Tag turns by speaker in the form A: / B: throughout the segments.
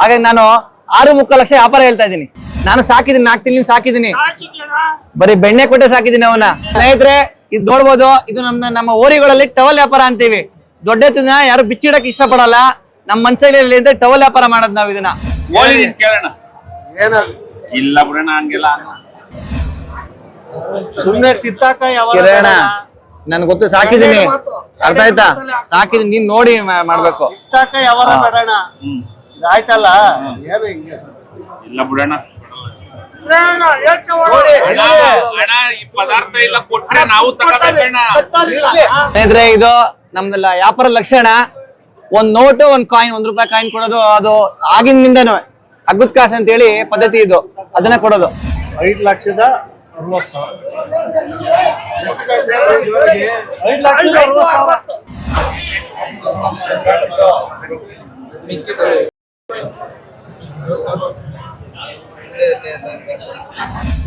A: ಹಾಗಾಗಿ ನಾನು ಆರು ಮುಕ್ಕ ಲಕ್ಷ ವ್ಯಾಪಾರ ಹೇಳ್ತಾ ಇದ್ದೀನಿ. ನಾನು ಸಾಕಿದ್ದೀನಿ ನಾಲ್ಕು ತಿಂಗಳು ಸಾಕಿದೀನಿ ಬರೀ ಬೆಣ್ಣೆ ಕೊಟ್ಟೆ ಸಾಕಿದ್ದೀನಿ ಅವನ ಸ್ನೇಹಿತರೆ ಇದು ನೋಡ್ಬೋದು ಇದು ನಮ್ಮ ನಮ್ಮ ಓರಿಗಳಲ್ಲಿ ಟವಲ್ ವ್ಯಾಪಾರ ಅಂತೀವಿ. ದೊಡ್ಡ ಎತ್ತಿನ ಯಾರು ಬಿಚ್ಚಿಡಕ್ ಇಷ್ಟಪಡಲ್ಲ. ನಮ್ಮ ಮನ್ಸಲ್ಲಿ ಅಂದ್ರೆ ಟವಲ್ ವ್ಯಾಪಾರ ಮಾಡೋದು ನಾವು ಇದನ್ನ.
B: ಕೇಳೋಣ. ಇಲ್ಲ ಬಿಡೋಣ ಹಂಗೆಲ್ಲ
C: ಸುಮ್ನೆ ತಿತ್ತಾಕ ಯಾವ
A: ಕಿರಣ ನನ್ ಗೊತ್ತು ಸಾಕಿದೀನಿ ಅರ್ಥ ಆಯ್ತಾ? ಸಾಕಿದೀನಿ ನೀನ್ ನೋಡಿ ಮಾಡ್ಬೇಕು.
C: ತಿತ್ತಾಕ ಯಾವಾರ ಬೇಡಣ
B: ಹ್ಮ್.
C: ಆಯ್ತಲ್ಲ? ಏನು ಹಿಂಗೆ.
B: ಇಲ್ಲ ಬಿಡೋಣ.
A: ಸ್ನೇಹಿತರೆ ಇದು ನಮ್ದೆಲ್ಲ ವ್ಯಾಪಾರ ಲಕ್ಷಣ. ಒಂದ್ ನೋಟು ಒಂದ್ ಕಾಯಿನ್ ಒಂದ್ ರೂಪಾಯಿ ಕಾಯಿನ್ ಕೊಡೋದು ಅದು ಆಗಿನಿಂದನೂ ಅಗ್ಗುತ್ ಕಾಸು ಅಂತ ಹೇಳಿ ಪದ್ಧತಿ ಇದು. ಅದನ್ನ ಕೊಡೋದು.
C: ಐದು ಲಕ್ಷದ ಅರವತ್ತು ಸಾವಿರ.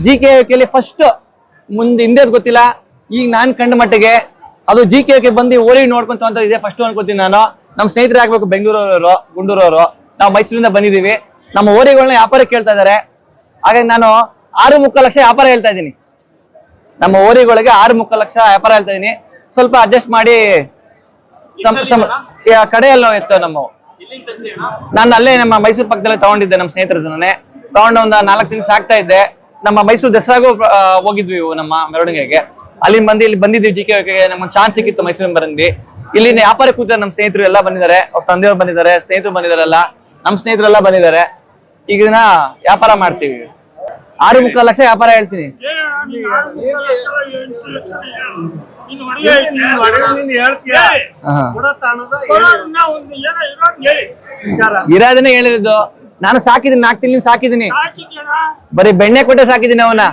A: ಜಿ ಕೆ ಕೆಲಿ ಫಸ್ಟ್ ಮುಂದೆ ಹಿಂದೆ ಗೊತ್ತಿಲ್ಲ. ಈಗ ನಾನ್ ಕಂಡ ಮಟ್ಟಿಗೆ ಅದು ಜಿ ಕೆ ಬಂದು ಓರಿ ನೋಡ್ಕೊಂತ ಅಂತ ಇದೆ ಫಸ್ಟ್ ಅನ್ಕೋತೀನಿ ನಾನು. ನಮ್ಮ ಸ್ನೇಹಿತರೆ ಆಗ್ಬೇಕು ಬೆಂಗಳೂರವರು ಗುಂಡೂರವರು. ನಾವು ಮೈಸೂರಿಂದ ಬಂದಿದೀವಿ ನಮ್ಮ ಓರಿಗಳನ್ನ ವ್ಯಾಪಾರ ಕೇಳ್ತಾ ಇದಾರೆ ಹಾಗಾಗಿ ನಾನು ಆರು ಮುಕ್ಕಾಲು ಲಕ್ಷ ವ್ಯಾಪಾರ ಹೇಳ್ತಾ ಇದ್ದೀನಿ. ನಮ್ಮ ಓರಿಗಳಿಗೆ ಆರು ಮುಕ್ಕಾಲು ಲಕ್ಷ ವ್ಯಾಪಾರ ಹೇಳ್ತಾ ಇದೀನಿ ಸ್ವಲ್ಪ ಅಡ್ಜಸ್ಟ್ ಮಾಡಿ ಕಡೆಯಲ್ಲ ನಾವು ಎತ್ತೋ ನಮ್ಮ ನಾನು ಅಲ್ಲೇ ನಮ್ಮ ಮೈಸೂರು ಪಕ್ಕದಲ್ಲೇ ತಗೊಂಡಿದ್ದೆ ನಮ್ಮ ಸ್ನೇಹಿತರ ಹತ್ರನೇ ತಗೊಂಡು ಒಂದು ನಾಲ್ಕು ದಿನ ಸಾಕ್ತಾ ಇದ್ದೆ. ನಮ್ಮ ಮೈಸೂರು ದಸರಾಗೂ ಹೋಗಿದ್ವಿ ನಮ್ಮ ಮೆರವಣಿಗೆಗೆ. ಅಲ್ಲಿ ಬಂದು ಇಲ್ಲಿ ಬಂದಿದ್ವಿ ಜಿ ಕೆ ನಮ್ಗೆ ಚಾನ್ಸ್ ಸಿಕ್ಕಿತ್ತು ಮೈಸೂರಿಗೆ ಬಂದ್ವಿ ಇಲ್ಲಿ ವ್ಯಾಪಾರ ಕೂತ ನಮ್ಮ ಸ್ನೇಹಿತರು ಎಲ್ಲ ಬಂದಿದ್ದಾರೆ. ಅವ್ರ ತಂದೆಯವ್ರು ಬಂದಿದ್ದಾರೆ, ಸ್ನೇಹಿತರು ಬಂದಿದ್ದಾರೆಲ್ಲ. ನಮ್ಮ ಸ್ನೇಹಿತರೆಲ್ಲ ಬಂದಿದ್ದಾರೆ. ಈಗ ವ್ಯಾಪಾರ ಮಾಡ್ತೀವಿ. ಆರು ಮುಕ್ಕಾಲು ಲಕ್ಷ ವ್ಯಾಪಾರ ಹೇಳ್ತೀನಿ. ಇರೋದನ್ನೇ ಹೇಳಿರೋದು ನಾನು ಸಾಕಿದೀನಿ ನಾಲ್ಕು ತಿಂಗಳು ಸಾಕಿದೀನಿ ಬರೀ ಬೆಣ್ಣೆ ಕೊಟ್ಟೆ ಸಾಕಿದೀನಿ ಅವನ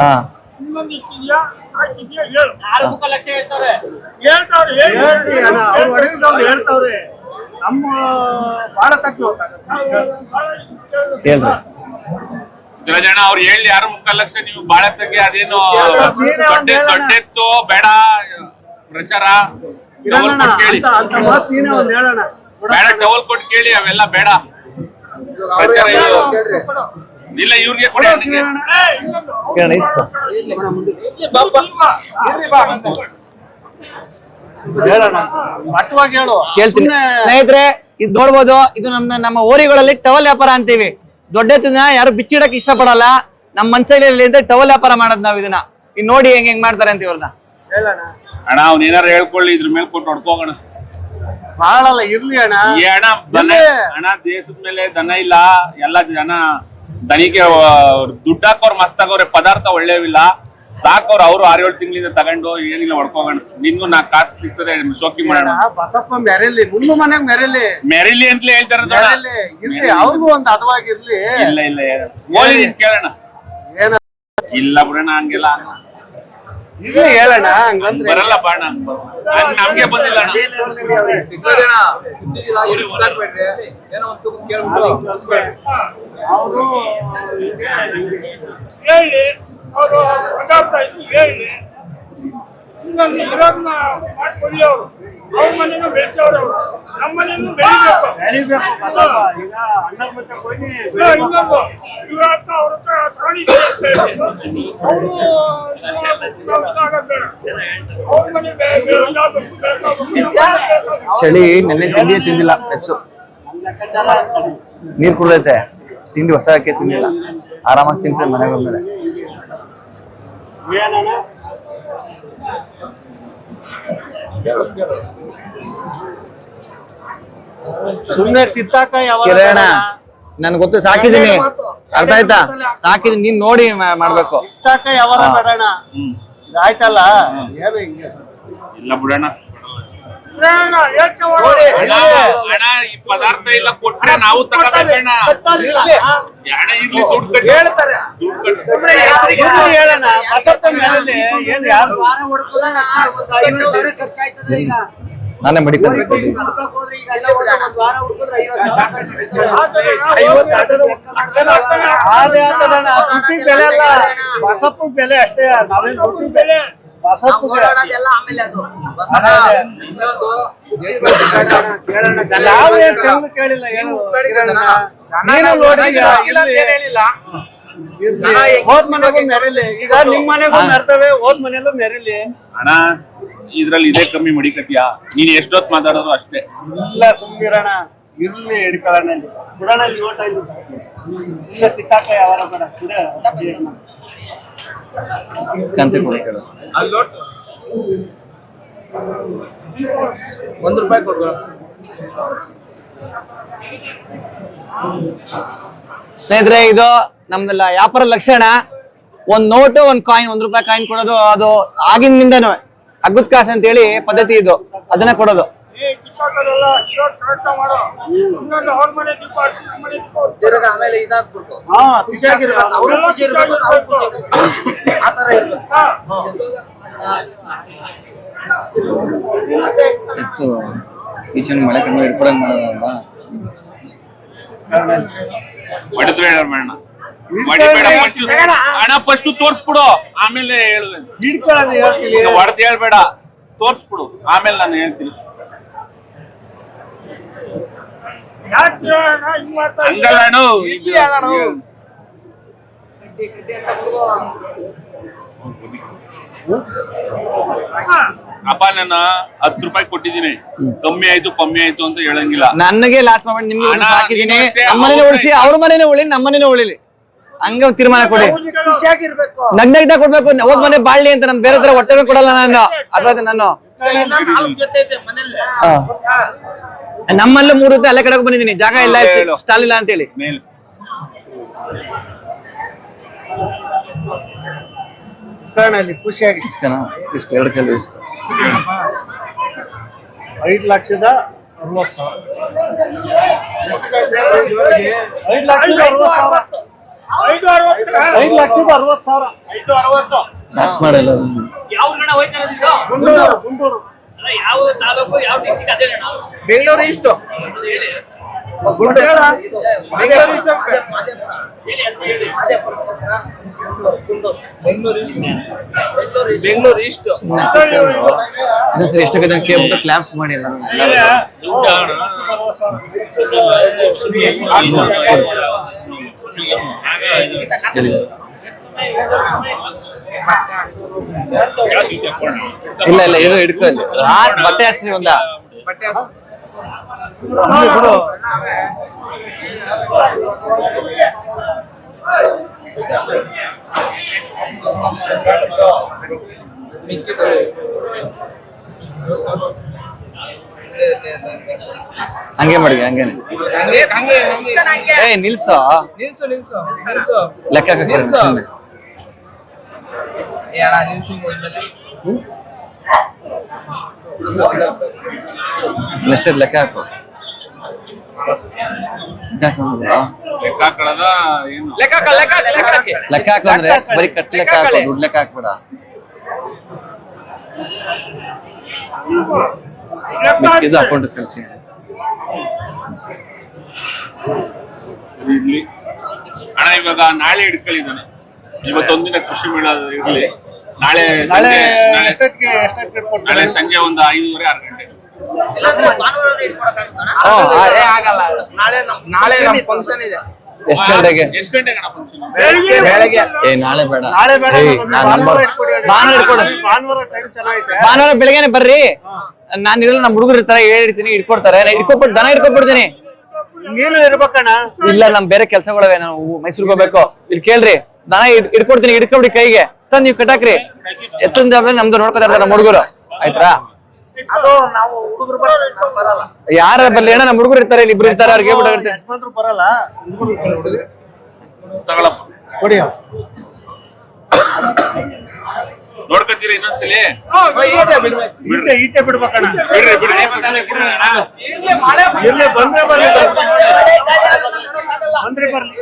A: ಹಾ.
B: ಜನ ಅವ್ರು ಹೇಳಿ ಯಾರು ಮುಕ್ಕಾಲ್ ಲಕ್ಷ ನೀವು ಬಾಳತ್ತಕ್ಕೆ ಅದೇನು
C: ನೀನೇ ಒಂದ್
B: ದೊಡ್ಡ ದೊಡ್ಡೆತ್ತು ಬೇಡ ಪ್ರಚಾರ. ಕೇಳಿ. ಬೇಡ ಟವಲ್ ಕೊಟ್ಟು ಕೇಳಿ ಅವೆಲ್ಲ ಬೇಡ. ಪ್ರಚಾರ ಇಲ್ಲ ಇವ್ರಿಗೆ ಕೊಡಿ
A: ಕೇಳ್ತೀನಿ. ಸ್ನೇಹಿತರೆ ಇದು ನೋಡ್ಬೋದು ಇದು ನಮ್ಮ ನಮ್ಮ ಊರಿಗಳಲ್ಲಿ ಟವಲ್ ವ್ಯಾಪಾರ ಅಂತೀವಿ. ದೊಡ್ಡ ಎತ್ತಿನ ಯಾರು ಬಿಚ್ಚಿಡಕ್ ಇಷ್ಟಪಡಲ್ಲ. ನಮ್ಮ ಮನ್ಸಲ್ಲಿ ಟವಲ್ ವ್ಯಾಪಾರ ಮಾಡೋದ್ ನಾವ್ ಇದನ್ನ. ಇನ್ ನೋಡಿ ಹೆಂಗ್ ಹೆಂಗ್ ಮಾಡ್ತಾರೆ ಅಂತ ಇವ್ರನ್ನ.
B: ಅಣ್ಣ ಅವ್ನ ಏನಾರ ಹೇಳ್ಕೊಳ್ಳಿ ಇದ್ರ ಮೇಲೆ ಕೊಟ್ಟು ಹೊಡ್ಕೋಗೋಣ.
C: ಬಾಳಲ್ಲ ಇರ್ಲಿ ಅಣ್ಣ.
B: ಈ ಅಣ್ಣ ದನ ಅಣ್ಣ ದೇಶದ ಮೇಲೆ ದನ ಇಲ್ಲ. ಎಲ್ಲ ಜನ ದನಿಗೆ ದುಡ್ಡು ಹಾಕೋರ್ ಮಸ್ತ್ ಆಗೋರೆ ಪದಾರ್ಥ ಒಳ್ಳೆವಿಲ್ಲ. ಸಾಕೋರು ಅವರು ಆರ್ ಏಳು ತಿಂಗಳಿಂದ ತಗೊಂಡು ಏನಿಲ್ಲ ಹೊಡ್ಕೋಗೋಣ ನಿನ್ಗೂ ನಾಲ್ಕು ಕಾಸು ಸಿಗ್ತದೆ ಶೋಕಿ ಮಾಡೋಣ.
C: ಬಸಪ್ಪ ಮೆರೆಲಿ ನಿಮ್ಮ ಮನೆಗ್ ಮೆರೆಲಿ
B: ಮೆರಿಲಿ ಅಂತಲೇ ಹೇಳ್ತಾರೆ
C: ಇರ್ಲಿ ಅವ್ರಿಗೂ ಒಂದ್ ಅದವಾಗಿರ್ಲಿ
B: ಇಲ್ಲ ಇಲ್ಲ ಹೋಲಿ ಕೇಳೋಣ.
C: ಏನ?
B: ಇಲ್ಲ ಬಿಡೋಣ ಹಂಗಿಲ್ಲ
C: ಇರ್ಲಿ ಹೇಳೋಣ ಹಂಗಂದ್ರೆ.
B: ಬರಲ್ಲ ಬಾಣ. ನಮ್ಗೆ ಬಂದಿಲ್ಲ ಅಣ್ಣ.
C: ಅವರು
D: ಹೇಳಿ ಇರೋದನ್ನ ಮಾಡ್ಕೊಳ್ಳಿ ಅವರು ಅವ್ರ ಮನೇನು ಬೆಳೆಸೋರು ಅವರು ನಮ್ಮ ಮನೇನು ಬೆಳಿಬೇಕು. ಇನ್ನೊಂದು ಇವ್ರ ಹತ್ರ ಅವ್ರ ಹತ್ರ ಅವರು ಮನೆ.
A: ಚಳಿ ನೆನ್ನೆ ತಿಂಡಿ ತಿಂದಿಲ್ಲ ಎತ್ತು. ನೀರು ಕುಡ್ದೈತೆ. ತಿಂಡಿ ಹೊಸ ಹಾಕಿ ತಿಂದಿಲ್ಲ. ಆರಾಮಾಗಿ ತಿಂತಾರೆ ಮನೆಗೆ ಬಂದ್ಮೇಲೆ
C: ಏನಣ್ಣ ಸುಮ್ನೆ ತಿತ್ತಾಕ ಯಾವ
A: ಕಿರಣ ನನ್ ಗೊತ್ತು ಸಾಕಿದೀನಿ. ಅರ್ಥ ಆಯ್ತಾ? ಸಾಕಿದೀನಿ ನೀನ್ ನೋಡಿ ಮಾಡ್ಬೇಕು.
C: ತಿತ್ತಾಕ ಯಾವ ಬೇಡಣ ಆಯ್ತಲ್ಲ? ಏನು ಹಿಂಗೆ?
B: ಇಲ್ಲ ಬಿಡೋಣ. ಈ ಪದಾರ್ಥ ಎಲ್ಲ ಕೊಟ್ರೆ ನಾವು ತಗೋಬೇಕಣ್ಣ ಹಣ ಇರ್ಲಿ ದುಡ್ಡು ಕಟ್ಟಿ
C: ಹೇಳ್ತಾರೆ
B: ದುಡ್ಡು ಕಟ್ಟಿ
C: ಇರ್ಲಿ ಹೇಳಣ ಬಸಪ್ಪ ಮೇಲೆ ಏನ್ ಯಾರು
A: ನಾನೇ ಮಡಿಕೊಂಡು
C: ಅದೇ ಆಗ್ತದಣ್ಣ ಬೆಲೆ ಅಲ್ಲ ಬಸಪ್ಪ ಬೆಲೆ ಅಷ್ಟೇ ನಾವೇನು ಬೆಲೆ
D: ಬೆಲೆ
C: ಬಸಪ್ಪಗೆ
E: ಆಮೇಲೆ ಅದು. ಬಸವ ಇನ್ನೊಂದು
C: ಕೇಳೋಣ ನಾವು ಏನ್ ಚಂದ ಕೇಳಿಲ್ಲ ಏನು. ಹೋದ್ ಮನೆಗೂ ಮೆರಿಲಿ. ಈಗ ನಿಮ್ ಮನೆಗೂ ಮೆರ್ತವೆ ಹೋದ್ ಮನೆಯಲ್ಲೂ ಮೆರಿಲಿ.
B: ಅಣ್ಣ ಇದ್ರಲ್ಲಿ ಇದೇ ಕಮ್ಮಿ ಮಡಿಕತ್ಯಾ ನೀನ್ ಎಷ್ಟೊತ್ ಮಾತಾಡೋದು ಅಷ್ಟೇ.
C: ಇಲ್ಲ ಸುಮ್ಮಿರಣ ಇರ್ಲಿ ಹಿಡ್ಕೊಳ್ಳೋಣ ಇಲ್ಲಿ. ಬಿಡೋಣ ಓಟ ಇಲ್ಲಿ. ಬಿಡ.
A: ಕಂತೆ ಕೊಡಿ ಒಂದು
E: ಒಂದ್ ರೂಪಾಯಿ ಕೊಡ್ಬೋದು?
A: ಸ್ನೇಹಿತರೆ ಇದು ನಮ್ದೆಲ್ಲ ವ್ಯಾಪಾರ ಲಕ್ಷಣ. ಒಂದ್ ನೋಟು ಒಂದ್ ಕಾಯಿನ್ ಒಂದ್ ರೂಪಾಯಿ ಕಾಯಿನ್ ಕೊಡೋದು ಅದು ಆಗಿನಿಂದನೂ ಅಗ್ಗುತ್ ಕಾಸು ಅಂತ ಹೇಳಿ ಪದ್ಧತಿ ಇದು. ಅದನ್ನ ಕೊಡೋದು.
F: ತಿರ್ಗ ಆಮೇಲೆ ಇದಾಗ್ಬಿಡ್ತು.
C: ಹಾ
F: ಖುಷಿಯಾಗಿರ್ಬೇಕು ಅವರು ಖುಷಿ ಇರ್ಬೇಕು ನಾವು ಖುಷಿ ಇರ್ಬೇಕು. ಆ ತರ ಇರ್ಬೇಕು.
D: ಹಾ.
A: ಎತ್ತು ಈಚೆನ ಮಳೆ ಕಡಿಮೆ ಇಟ್ಕೊಡಂಗ್
B: ಮಾಡೋದಲ್ಲ ಫಸ್ಟ್ ಅಣ್ಣ. ಫಸ್ಟ್ ತೋರ್ಸ್ಬಿಡು. ಆಮೇಲೆ
C: ಹೇಳ್ದೆ ಹೇಳ್ತೀನಿ.
B: ಹೊಡೆದ್ ಹೇಳ್ಬೇಡ. ತೋರ್ಸ್ಬಿಡು. ಆಮೇಲೆ ನಾನು ಹೇಳ್ತೀನಿ
D: ಯಾಕೆ ಅಣ್ಣ ಹಿಂಗ್ ಮಾಡ್ತಾ ಇದ್ದೀಯ?
B: ಹಂಗಲ್ಲ ಅಣ್ಣ ಇದು-
D: ಹಾ.
B: ಅಪ್ಪ ನನ್ನ ಹತ್ತು ರೂಪಾಯಿ ಕೊಟ್ಟಿದ್ದೀನಿ. ಕಮ್ಮಿ ಆಯ್ತು ಕಮ್ಮಿ ಆಯ್ತು ಅಂತ ಹೇಳಂಗಿಲ್ಲ.
A: ನನಗೆ ಲಾಸ್ಟ್ ಮೊಮೆಂಟ್ ನಿಮ್ಗೆ
B: ಹಾಕಿದೀನಿ
A: ನಮ್ಮನೆ
B: ನೀನು
A: ನಮ್ಮನೇನೆ ಉಳಿಸಿ ಅವ್ರ ಮನೇನೆ ಉಳಿ ನಮ್ಮನೇನೆ ಉಳಿಲಿ. ಹಂಗ ಒಂದ್ ತೀರ್ಮಾನ ಕೊಡಿ. ನಗ್ನಗ್ದ ಕೊಡ್ಬೇಕು. ಹೋದ್ ಮನೆ ಬಾಳ್ಲಿ ಅಂತ ನಮ್ ಬೇರೆ ತರ ಹೊಟ್ಟೆ ಕೊಡಲ್ಲ ನಾನು. ಅರ್ಥ ನಾನು. ನಮ್ಮಲ್ಲೇ ಮೂರು ಹೊತ್ತು ಅಲ್ಲೇ ಕಡೆಗೆ ಬಂದಿದ್ದೀನಿ. ಜಾಗ ಇಲ್ಲ. ಸ್ಟಾಲ್ ಇಲ್ಲ ಅಂತ ಹೇಳಿ
C: ಖುಷಿಯಾಗಿ
A: ಎರಡು
C: ಐದ್ ಲಕ್ಷದ ಅರವತ್ತು ಸಾವಿರ. ಐದ್ ಲಕ್ಷದ ಅರವತ್ತು ಸಾವಿರ.
D: ಐದು ಅರವತ್ತು
C: ಐದ್ ಲಕ್ಷದ ಅರವತ್ತು ಸಾವಿರ. ಐದು ಅರವತ್ತು.
A: ಲಾಸ್ಟ್
G: ಯಾವ
C: ಗುಂಡೂರು ಗುಂಡೂರು.
G: ತಾಲೂಕು ಯಾವ ಡಿಸ್ಟಿಕ್ ಅದೇ
E: ಬೆಂಗಳೂರು ಇಷ್ಟು
C: ಬೆಂಗಳೂರು ಇಷ್ಟು.
E: ಬೆಂಗಳೂರು ಇಷ್ಟು
A: ಎಷ್ಟು ಕೇಳ್ಬಿಟ್ಟು ಕ್ಲಾಪ್ಸ್ ಮಾಡಿ ಎಲ್ಲ ಹೇಳಿ. ಇಲ್ಲ ಇಲ್ಲ ಇರು ಹಿಡ್ಕೊ ಇಲ್ಲಿ ರಾತ್ ಬಟ್ಟೆ ಹಸ್ರಿ ಒಂದ
C: ಇಲ್ಲಿ ಬಿಡು.
A: ಹಂಗೆ ಮಾಡಿ ಹಂಗೇನೆ
E: ಹಂಗೆ ಹಂಗೆ ಹಂಗೆ
A: ಏ ನಿಲ್ಸೋ
E: ನಿಲ್ಸು ನಿಲ್ಸು ನಿಲ್ಸು
A: ಲೆಕ್ಕ ಎಷ್ಟೇ ಲೆಕ್ಕ ಹಾಕು? ಲೆಕ್ಕ ಹಾಕೊಂಡ್ರೆ ಬರೀ ಕಟ್ ಲೆಕ್ಕ ಹಾಕು ದುಡ್ಡು ಲೆಕ್ಕ ಹಾಕ್ಬೇಡ. ಮಿಕ್ಕಿದ್ದು ಅಕೌಂಟ್ ಕಳಿಸಿ.
B: ಅಣ್ಣ ಇವಾಗ ನಾಳೆ ಹಿಡ್ಕೊಳ್ಳಿದ್ದಾನೆ ಇವತ್ತೊಂದಿನ ಕೃಷಿ ಮೇಳ ಇರಲಿ. ನಾಳೆ
C: ನಾಳೆ
B: ಸಂಜೆ ನಾಳೆ ಒಂದು ಐದೂವರೆ ಆರು ಗಂಟೆ
E: ಆಗಲ್ಲ
F: ನಾಳೆ
E: ನಾಳೆ ನಮ್ಮ ಫಂಕ್ಷನ್ ಇದೆ.
A: ಎಷ್ಟು ಗಂಟೆಗೆ?
B: ಎಷ್ಟು ಗಂಟೆಗೆ ಫಂಕ್ಷನ್
E: ಬೆಳಗ್ಗೆ
A: ಏ ನಾಳೆ ಬೇಡ.
C: ನಾಳೆ ಬೇಡ
A: ಏಯ್, ನಾನ್
C: ಭಾನುವಾರ
A: ನಂಬರ್
C: ಇಟ್ಕೊಡಿ ಹೇಳಿ.
A: ಭಾನುವಾರ ಇಟ್ಕೊಡು.
C: ಭಾನುವಾರ ಟೈಮ್ ಚೆನ್ನಾಗೈತೆ
A: ಭಾನುವಾರ ಬೆಳಗ್ಗೆನೆ ಬರ್ರಿ. ನಾನು ಇರಲ್ಲ ನಮ್ಮ ಹುಡುಗರು ಇರ್ತಾರೆ ಹೇಳಿರ್ತೀನಿ ಇಟ್ಕೊಡ್ತಾರೆ. ನಾನು ಇಟ್ಕೊಬಿಟ್ಟು ದನ ಇಟ್ಕೊಬಿಡ್ತೀನಿ.
C: ನೀನು ಇರ್ಬೇಕಣ್ಣ.
A: ಇಲ್ಲ ನಮ್ ಬೇರೆ ಕೆಲಸಗಳವೆ ನಾವು ಮೈಸೂರಿಗೆ ಹೋಗ್ಬೇಕು. ಇಲ್ಲಿ ಕೇಳ್ರಿ. ದನ ಇಡ್- ಇಟ್ಕೊಡ್ತೀನಿ ಇಟ್ಕೊಬಿಡಿ ಕೈಗೆ. ತಂದ್ ನೀವು ಕಟಾಕ್ರಿ ಎತ್ತೊಂದ್ ಜಾಬ್ ನಮ್ದು ನೋಡ್ಕೊತಾ ಇರ್ತಾರೆ ನಮ್ಮ ಹುಡುಗರು. ಆಯ್ತಾ?
F: ಅದು ನಾವು ಹುಡುಗರು ಬರಲ್ಲ.
A: ಯಾರ ಬರ್ಲಿ ಅಣ್ಣ ನಮ್ಮ ಹುಡುಗರು ಇರ್ತಾರೆ ಇಲ್ಲಿ ಇಬ್ರು ಇರ್ತಾರೆ ಅವ್ರಿಗೆ ಹೇಳ್ಬಿಟ್ಟು
C: ಯಜಮಾನ್ರು ಬರಲ್ಲ. ಹುಡುಗರು ಕಳಿಸ್ತೀವಿ.
B: ತಗೊಳಪ್ಪ.
C: ಕೊಡಿ
B: ನೋಡ್ಕೊತೀರಾ ಇನ್ನೊಂದ್ಸಲಿ?
E: ಈಚೆ ಬಿಡ್ಬೇಕು.
C: ಈಚೆ ಈಚೆ ಬಿಡ್ಬೇಕಣ್ಣ.
B: ಬಿಡ್ರಿ ಬಿಡ್ರಿ.
C: ಬಂದ್ರೆ ಬರ್ಲಿ. ಬಂದ್ರೆ ಬರ್ಲಿ.